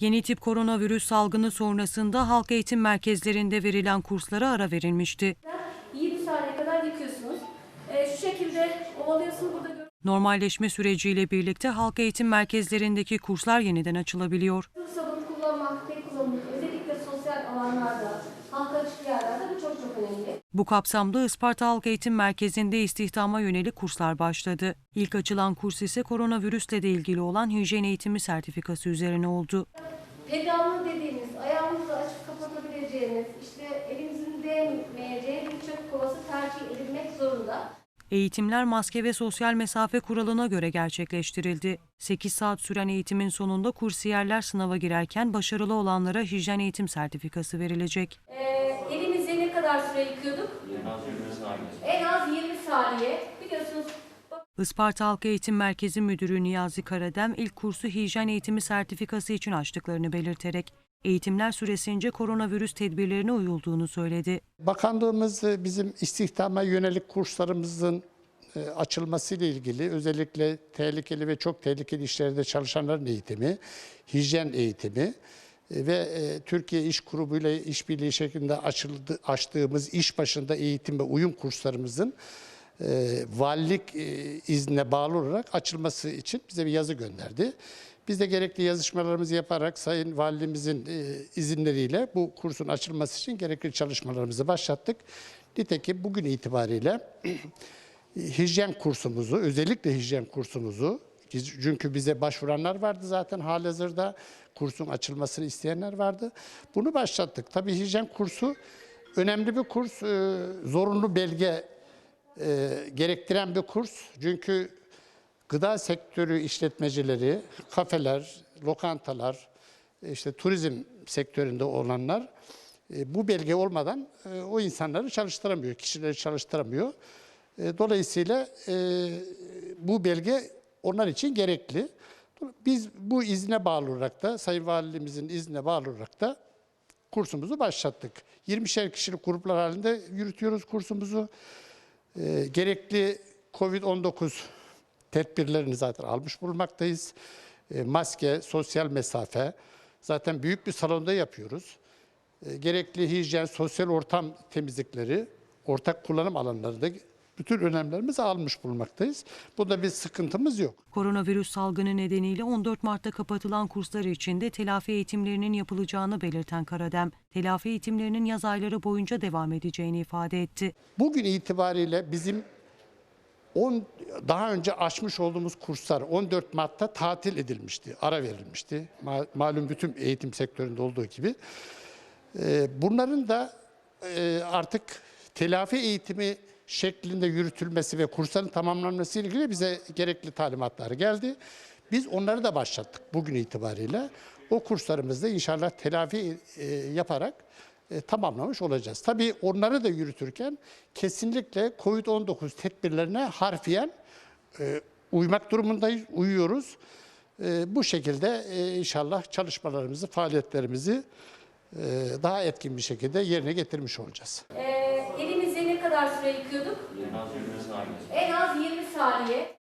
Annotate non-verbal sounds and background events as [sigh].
Yeni tip koronavirüs salgını sonrasında halk eğitim merkezlerinde verilen kurslara ara verilmişti. 20 saniye kadar yıkıyorsunuz. Ee, şu şekilde ovalıyorsunuz burada Normalleşme süreciyle birlikte halk eğitim merkezlerindeki kurslar yeniden açılabiliyor. sabun kullanmak, tek kullanımlık özellikle sosyal alanlarda, halka açık yerlerde bu çok çok önemli. Bu kapsamda Isparta Halk Eğitim Merkezi'nde istihdama yönelik kurslar başladı. İlk açılan kurs ise koronavirüsle de ilgili olan hijyen eğitimi sertifikası üzerine oldu. Pedallı dediğimiz, ayağımızı açıp kapatabileceğimiz, işte elimizin değmeyeceği bir çöp kovası tercih edilmek zorunda. Eğitimler maske ve sosyal mesafe kuralına göre gerçekleştirildi. 8 saat süren eğitimin sonunda kursiyerler sınava girerken başarılı olanlara hijyen eğitim sertifikası verilecek. Ee, elimizi ne kadar süre yıkıyorduk? En az 20 saniye. Biliyorsunuz Isparta Halk Eğitim Merkezi Müdürü Niyazi Karadem ilk kursu hijyen eğitimi sertifikası için açtıklarını belirterek eğitimler süresince koronavirüs tedbirlerine uyulduğunu söyledi. Bakanlığımız e, bizim istihdama yönelik kurslarımızın e, açılmasıyla ilgili özellikle tehlikeli ve çok tehlikeli işlerde çalışanların eğitimi, hijyen eğitimi e, ve Türkiye İş Kurumu ile işbirliği şeklinde açıldı, açtığımız iş başında eğitim ve uyum kurslarımızın e, valilik e, iznine bağlı olarak açılması için bize bir yazı gönderdi. Biz de gerekli yazışmalarımızı yaparak Sayın Valimizin e, izinleriyle bu kursun açılması için gerekli çalışmalarımızı başlattık. Nitekim bugün itibariyle [clears throat] hijyen kursumuzu, özellikle hijyen kursumuzu, çünkü bize başvuranlar vardı zaten halihazırda, kursun açılmasını isteyenler vardı. Bunu başlattık. Tabii hijyen kursu önemli bir kurs, e, zorunlu belge e, gerektiren bir kurs. Çünkü gıda sektörü işletmecileri, kafeler, lokantalar, işte turizm sektöründe olanlar e, bu belge olmadan e, o insanları çalıştıramıyor, kişileri çalıştıramıyor. E, Dolayısıyla e, bu belge onlar için gerekli. Biz bu izne bağlı olarak da, Sayın Valimizin iznine bağlı olarak da kursumuzu başlattık. 20'şer kişilik gruplar halinde yürütüyoruz kursumuzu. E, gerekli COVID-19 tedbirlerini zaten almış bulunmaktayız. E, maske, sosyal mesafe, zaten büyük bir salonda yapıyoruz. E, gerekli hijyen, sosyal ortam temizlikleri, ortak kullanım alanlarında bütün önlemlerimizi almış bulunmaktayız. Bunda bir sıkıntımız yok. Koronavirüs salgını nedeniyle 14 Mart'ta kapatılan kurslar için de telafi eğitimlerinin yapılacağını belirten Karadem, telafi eğitimlerinin yaz ayları boyunca devam edeceğini ifade etti. Bugün itibariyle bizim 10 daha önce açmış olduğumuz kurslar 14 Mart'ta tatil edilmişti, ara verilmişti. Ma- Malum bütün eğitim sektöründe olduğu gibi. Ee, Bunların da e, artık telafi eğitimi şeklinde yürütülmesi ve kursların tamamlanması ile ilgili bize gerekli talimatlar geldi. Biz onları da başlattık bugün itibariyle. O kurslarımızda inşallah telafi e, yaparak e, tamamlamış olacağız. Tabii onları da yürütürken kesinlikle COVID-19 tedbirlerine harfiyen e, uymak durumundayız, uyuyoruz. Bu şekilde inşallah çalışmalarımızı, faaliyetlerimizi daha etkin bir şekilde yerine getirmiş olacağız. e, ne kadar süre yıkıyorduk? En az 20 saniye.